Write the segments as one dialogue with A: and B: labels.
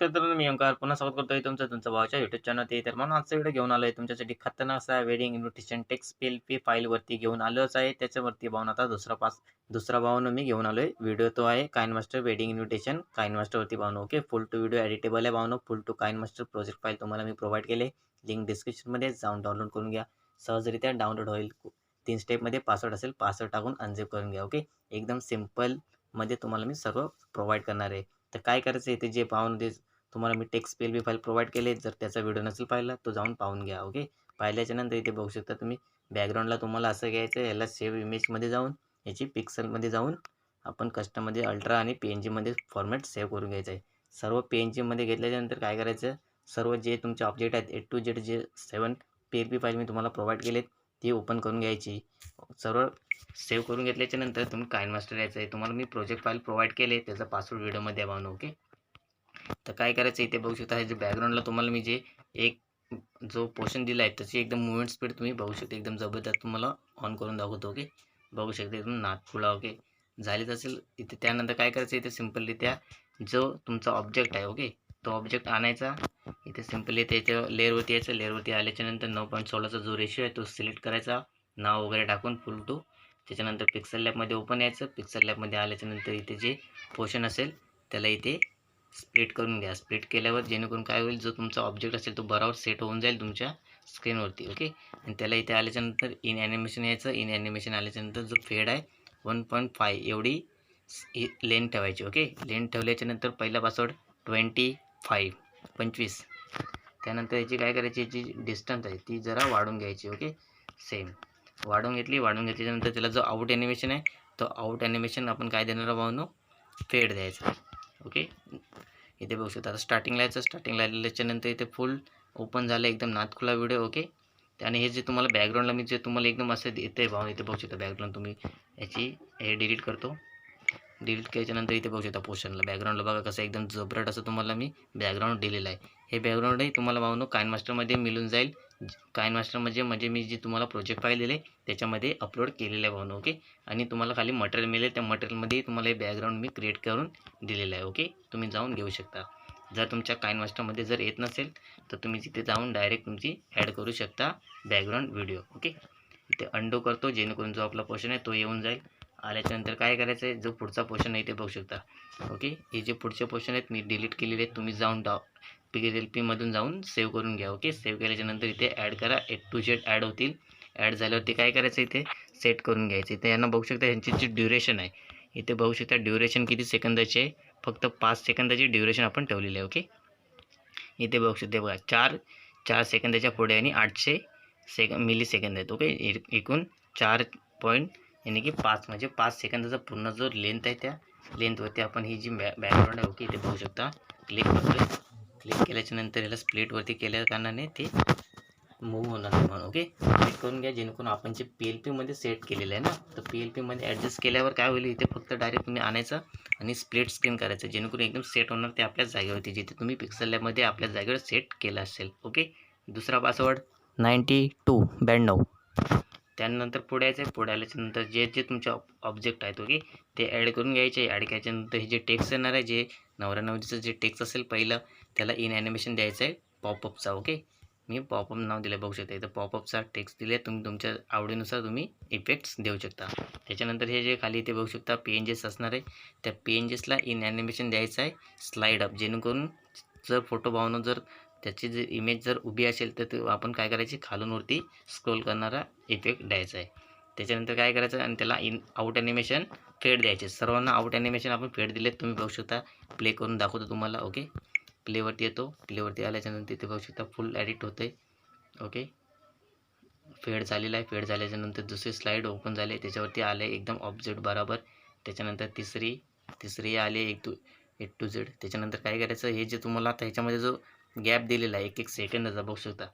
A: नमस्कार तर मी ओंकार पुन्हा स्वागत करतोय तुमचं तुमचं भावाच्या युट्यूब चॅनल ते तर म्हणून आजचा व्हिडिओ घेऊन आलोय. तुमच्यासाठी खतरनाक असा wedding invitation text P L फाईलवरती घेऊन आलोच आहे. त्याच्यावरती भाऊन आता दुसरा पास दुसरा भाऊन मी घेऊन आलोय. व्हिडिओ तो आहे काइन मास्टर वेडिंग इन्व्हिटेशन काइन मास्टरवरती भावनो okay full to video editable आहे भावनो. Full to KineMaster project file तुम्हाला मी प्रोव्हाइड केले. लिंक डिस्क्रिप्शनमध्ये जाऊन डाउनलोड करून घ्या. सहजरित्या डाउनलोड होईल. तीन स्टेपमध्ये पासवर्ड असेल पासवर्ड टाकून अनझिप करून घ्या ओके एकदम सिम्पलमध्ये तुम्हाला मी सर्व प्रोव्हाइड करणार आहे. तर काय करायचं इथे जे पाहून दे तुम्हाला मी text P L B file provide केले जर त्याचा व्हिडिओ नसेल पाहिला तो जाऊन पाहून घ्या ओके पाहिल्याच्या नंतर इथे बघू शकता तुम्ही बॅकग्राऊंडला तुम्हाला असं घ्यायचं आहे याला सेव्ह इमेजमध्ये जाऊन याची पिक्सलमध्ये जाऊन आपण कस्टममध्ये अल्ट्रा आणि पी एन जीमध्ये फॉर्मॅट सेव्ह करून घ्यायचं आहे. सर्व पी एन जीमध्ये घेतल्याच्यानंतर काय करायचं? सर्व जे तुमचे ऑब्जेक्ट आहेत ए to Z J seven P L P file मी तुम्हाला प्रोव्हाइड केलेत ती ओपन करून घ्यायची. सर्व सेव्ह करून घेतल्याच्यानंतर तुम्ही काइन मास्टर यायचं आहे तुम्हाला मी प्रोजेक्ट फाईल प्रोव्हाइड केले त्याचा पासवर्ड व्हिडिओमध्ये आहे ओके तर काय करायचं इथे बघू शकता. हे जे बॅकग्राऊंडला तुम्हाला मी जे एक जो पोर्शन दिला आहे त्याची एकदम मुवमेंट स्पीड तुम्ही बघू शकता. एकदम जबरदस्त तुम्हाला ऑन करून दाखवतो ओके बघू शकता एकदम नाथपुडा ओके झालीच असेल इथे त्यानंतर काय करायचं इथे सिम्पली जो तुमचा ऑब्जेक्ट आहे ओके तो ऑब्जेक्ट आणायचा इथे सिम्पली त्याच्या लेअरवरती यायचं. लेअरवरती आल्याच्यानंतर नऊ पॉईंट सोळाचा जो रेशो आहे तो सिलेक्ट करायचा. नाव वगैरे टाकून फुल टू त्याच्यानंतर पिक्सल लॅबमध्ये ओपन यायचं. पिक्सल लॅबमध्ये आल्याच्यानंतर इथे जे पोर्शन असेल त्याला इथे स्प्लिट करून घ्या. स्प्लिट केल्यावर जेणेकरून काय होईल जो तुमचा ऑब्जेक्ट असेल तो बरोबर सेट होऊन जाईल तुमच्या स्क्रीनवरती ओके आणि त्याला इथे आल्याच्यानंतर इन ॲनिमेशन यायचं. इन ॲनिमेशन आल्याच्यानंतर जो फेड आहे वन पॉईंट फाय एवढी लेन ठेवायची ओके लेन ठेवल्याच्यानंतर पहिला पासवर्ड ट्वेंटी फाईव्ह पंचवीस. त्यानंतर याची काय करायची याची डिस्टन्स आहे ती जरा वाढून घ्यायची ओके सेम वाढवून घेतली वाढवून घेतल्यानंतर त्याला जो आउट ॲनिमेशन आहे तो आउट ॲनिमेशन आपण काय देणार भावनो? फेड द्यायचा. ओके इथे बघू शकता आता स्टार्टिंगला यायचं स्टार्टिंगला आल्याच्यानंतर इथे फुल ओपन झालं एकदम नातखुला व्हिडिओ ओके आणि हे जे तुम्हाला बॅकग्राऊंडला मी जे तुम्हाला एकदम असं येते भाऊ इथे बघू शकता बॅकग्राऊंड तुम्ही याची हे डिलीट करतो. डिलीट केल्याच्यानंतर इथे बघू शकता पोर्शनला बॅकग्राऊंडला बघा कसं एकदम जबरट असं तुम्हाला मी बॅकग्राऊंड दिलेलं आहे. हे बॅकग्राऊंडही तुम्हाला भाऊ कायन मास्टरमध्ये मिळून जाईल. कायन मास्टर म्हणजे म्हणजे मी जे तुम्हाला प्रोजेक्ट फाईल दिले त्याच्यामध्ये अपलोड केलेलं आहे भाऊ ओके आणि तुम्हाला खाली मटेरियल मिळेल. त्या मटेरियलमध्ये तुम्हाला हे बॅकग्राऊंड मी क्रिएट करून दिलेलं आहे ओके तुम्ही जाऊन घेऊ शकता. जर तुमच्या कायन मास्टरमध्ये जर येत नसेल तर तुम्ही तिथे जाऊन डायरेक्ट तुमची ॲड करू शकता बॅकग्राऊंड व्हिडिओ ओके इथे अंडो करतो जेणेकरून जो आपला पोर्शन आहे तो येऊन जाईल. आल्याच्यानंतर काय करायचं आहे? जो पुढचा पोर्शन आहे ते बघू शकता. ओके हे जे पुढचे पोर्शन आहेत मी डिलीट केलेले आहेत. तुम्ही जाऊन डा पी एल पीमधून जाऊन सेव्ह करून घ्या. ओके सेव्ह केल्याच्यानंतर इथे ॲड करा. ए टू जेड ॲड होतील. ॲड झाल्यावरती काय करायचं इथे? सेट करून घ्यायचं. इथे यांना बघू शकता यांची जी ड्युरेशन आहे इथे बघू शकता ड्युरेशन किती सेकंदाची आहे? फक्त पाच सेकंदाची ड्युरेशन आपण ठेवलेली आहे. ओके इथे बघू शकते बघा चार चार सेकंदाच्या पुढे आणि आठशे सेक मिली सेकंद आहेत ओके एकूण चार पॉईंट यानी की पाच म्हणजे पाच सेकंदाचा पूर्ण जो लेंथ आहे त्या लेंथवरती आपण ही जी बॅ बॅकग्राऊंड आहे ओके इथे बघू शकता. क्लिक करतोय. क्लिक केल्याच्यानंतर याला स्प्लिटवरती केल्या कारणाने ते मूव्ह होणार नाही म्हणून ओके क्लिक करून घ्या जेणेकरून आपण जे पी एल पीमध्ये सेट केलेलं आहे ना तर पी एल पीमध्ये ॲडजस्ट केल्यावर काय होईल इथे फक्त डायरेक्ट तुम्ही आणायचं आणि स्प्लिट स्क्रीन करायचं जेणेकरून एकदम सेट होणार ते आपल्या जागेवरती जिथे तुम्ही पिक्सल लॅबमध्ये आपल्या जागेवर सेट केलं असेल ओके दुसरा पासवर्ड नाईंटी टू ब्याण्णव. त्यानंतर पुढे यायचं आहे पुढे आल्याच्यानंतर जे जे तुमचे ऑब्जेक्ट आहेत ओके ते ॲड करून घ्यायचे. ॲड केल्याच्यानंतर हे जे टेक्स्ट येणार आहे जे नवऱ्या नवरीचं जे टेक्स्ट असेल पहिलं त्याला इन ॲनिमेशन द्यायचं आहे पॉपअपचा ओके मी पॉपअप नाव दिलं बघू शकता. इथं पॉपअपचा टेक्स्ट दिले तुम्ही तुमच्या आवडीनुसार तुम्ही इफेक्ट्स देऊ शकता. त्याच्यानंतर हे जे खाली इथे बघू शकता पी एन जेस असणार आहे. त्या पी एन जेसला इन ॲनिमेशन द्यायचं आहे स्लाईड अप जेणेकरून जर फोटो भावनं जर त्याची जर इमेज जर उभी असेल तर ते आपण काय करायची? खालूनवरती स्क्रोल करणारा इफेक्ट द्यायचा आहे. त्याच्यानंतर काय करायचं? आणि त्याला इन आउट ॲनिमेशन फेड द्यायचे. सर्वांना आउट ॲनिमेशन आपण फेड दिले तुम्ही बघू शकता. प्ले करून दाखवतो तुम्हाला ओके प्लेवरती येतो. प्लेवरती आल्याच्यानंतर तिथे बघू शकता फुल ॲडिट होतं आहे ओके फेड झालेला आहे. फेड झाल्याच्यानंतर दुसरी स्लाईड ओपन झाले त्याच्यावरती आले एकदम ऑब्जेक्ट बरोबर. त्याच्यानंतर तिसरी तिसरी आली एक टू एट टू झेड त्याच्यानंतर काय करायचं? हे जे तुम्हाला आता ह्याच्यामध्ये जो गॅप दिलेला आहे एक एक सेकंदाचा बघू शकता.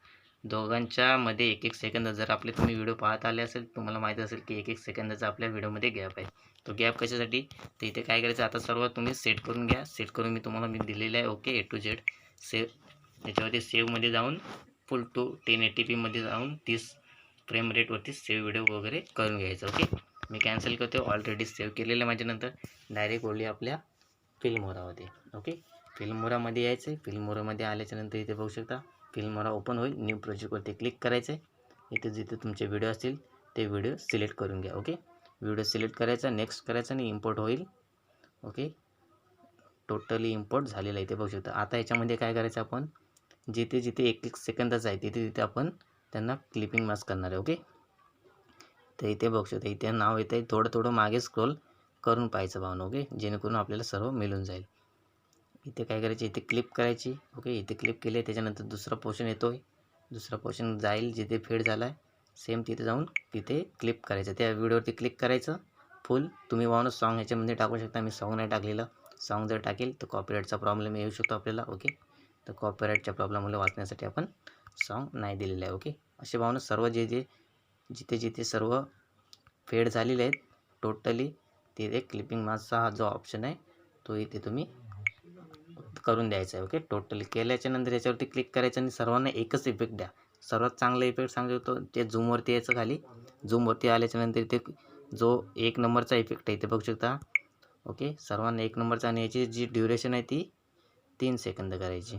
A: दोघांच्या मध्ये एक एक सेकंद जर आपले तुम्ही व्हिडिओ पाहत आले असेल तुम्हाला माहीत असेल की एक एक सेकंदाचा आपल्या व्हिडिओमध्ये गॅप आहे. तो गॅप कशासाठी? तर इथे काय करायचं? आता सर्व तुम्ही सेट करून घ्या. सेट करून मी तुम्हाला मी दिलेलं आहे okay A to Z save याच्यावरती सेवमध्ये जाऊन फुल टू टेन एटी पीमध्ये जाऊन तीस फ्रेम रेटवरती सेव्ह व्हिडिओ वगैरे करून घ्यायचं ओके मी कॅन्सल करतो ऑलरेडी सेव्ह केलेलं आहे माझ्यानंतर. डायरेक्ट ओली आपल्या फिल्म होते ओके फिल्मोरामध्ये यायचं आहे. फिल्मोरामध्ये आल्याच्यानंतर इथे बघू शकता. फिल्मोरा ओपन होईल. न्यू प्रोजेक्टवरती क्लिक करायचं आहे. इथे जिथे तुमचे व्हिडिओ असतील ते व्हिडिओ सिलेक्ट करून घ्या ओके व्हिडिओ सिलेक्ट करायचा नेक्स्ट करायचा आणि इम्पोर्ट होईल ओके टोटली इम्पोर्ट झालेला आहे इथे बघू शकता. आता याच्यामध्ये काय करायचं आपण? जिथे जिथे एक एक सेकंदाचं आहे तिथे तिथे आपण त्यांना क्लिपिंग मास्क करणार आहे ओके तर इथे बघू शकता इथे नाव येतं आहे थोडं थोडं मागे स्क्रोल करून पाहायचं भावना ओके जेणेकरून आपल्याला सर्व मिळून जाईल. इथे काय करायची? इथे क्लिप करायची. ओके इथे क्लिप केली आहे त्याच्यानंतर दुसरा पोर्शन येतो आहे दुसरा पोर्शन जाईल जिथे फेड झाला आहे सेम तिथे जाऊन तिथे क्लिप करायचं. त्या व्हिडिओवरती क्लिक करायचं. फुल तुम्ही वाहून सॉन्ग ह्याच्यामध्ये टाकू शकता. मी सॉन्ग नाही टाकलेलं. सॉन्ग जर टाकेल तर कॉपीराईटचा प्रॉब्लेम येऊ शकतो आपल्याला. ओके तर कॉपीराईटच्या प्रॉब्लेममुळे वाचण्यासाठी आपण सॉन्ग नाही दिलेलं आहे. ओके असे भावना सर्व जे जे जिथे जिथे सर्व फेड झालेले आहेत टोटली तिथे क्लिपिंग मासचा हा जो ऑप्शन आहे तो इथे तुम्ही करून द्यायचा आहे ओके टोटल केल्याच्यानंतर याच्यावरती क्लिक करायचं आणि सर्वांना एकच इफेक्ट द्या. सर्वात चांगला इफेक्ट सांगतो शकतो ते झूमवरती यायचं खाली. झूमवरती आल्याच्यानंतर इथे जो एक नंबरचा इफेक्ट आहे इथे बघू शकता. ओके सर्वांना एक नंबरचा आणि याची जी ड्युरेशन आहे ती तीन सेकंद करायची.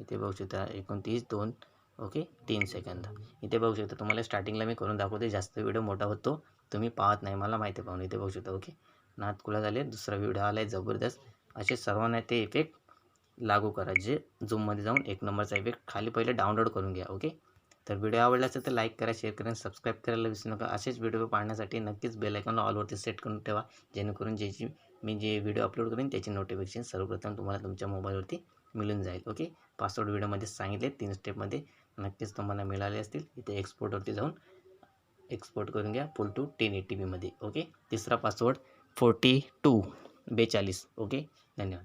A: इथे बघू शकता एकोणतीस दोन ओके तीन सेकंद इथे बघू शकता तुम्हाला स्टार्टिंगला मी करून दाखवते जास्त व्हिडिओ मोठा होतो तुम्ही पाहत नाही मला माहिती पाहून. इथे बघू शकता ओके नात कुला झाले दुसरा व्हिडिओ आला आहे जबरदस्त. असे सर्वांना ते इफेक्ट लागू करा. जे झूममध्ये जाऊन एक नंबरचा इफेक्ट खाली पहिले डाउनलोड करून घ्या ओके तर व्हिडिओ आवडला असेल तर लाईक करा शेअर करा आणि सबस्क्राईब करायला विसरू नका. असेच व्हिडिओ पाहण्यासाठी नक्कीच बेल ऑलवरती सेट करून ठेवा. जेणेकरून ज्याची मी जे व्हिडिओ अपलोड करेन त्याची नोटिफिकेशन सर्वप्रथम तुम्हाला तुमच्या मोबाईलवरती मिळून जाईल ओके पासवर्ड व्हिडिओमध्ये सांगितले तीन स्टेपमध्ये नक्कीच तुम्हाला मिळाले असतील. इथे एक्सपोर्टवरती जाऊन एक्सपोर्ट करून घ्या फुल टू टेन एटी बीमध्ये ओके तिसरा पासवर्ड फोर्टी टू बेचाळीस ओके धन्यवाद.